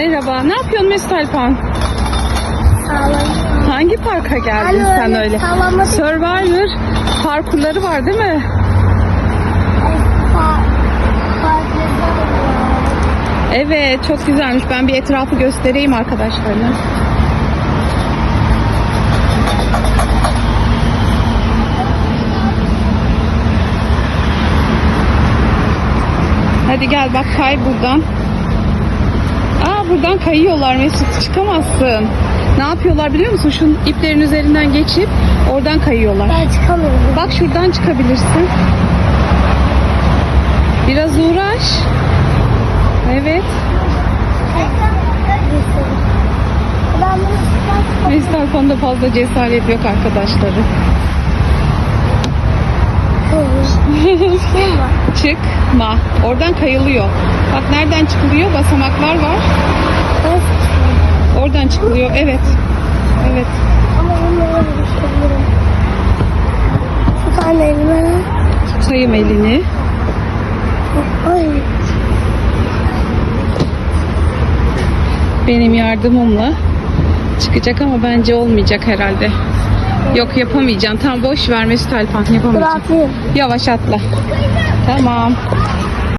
Merhaba. Ne yapıyorsun Mesut Alpan? Sağlam. Hangi parka geldin Anne, sen öyle sallama- Survivor parkurları var değil mi? Evet çok güzelmiş. Ben bir etrafı göstereyim arkadaşlarına. Hadi gel bak kay buradan. Buradan kayıyorlar Mesut çıkamazsın. Ne yapıyorlar biliyor musun? Şu iplerin üzerinden geçip oradan kayıyorlar. Ben çıkamıyorum. Bak şuradan çıkabilirsin. Biraz uğraş. Evet. Mesut konuda fazla cesaret yok arkadaşları. Çıkma. Oradan kayılıyor. Bak nereden çıkılıyor? Basamaklar var. Oradan çıkılıyor. Evet. Evet. Ama bunları düşebilirim. Tut anne elime. Tutayım elini. Ay. Benim yardımımla çıkacak ama bence olmayacak herhalde. Yok yapamayacaksın. Tamam boş ver Mesut Alpan. Dur Yapamayacaksın. Yavaş atla. Tamam.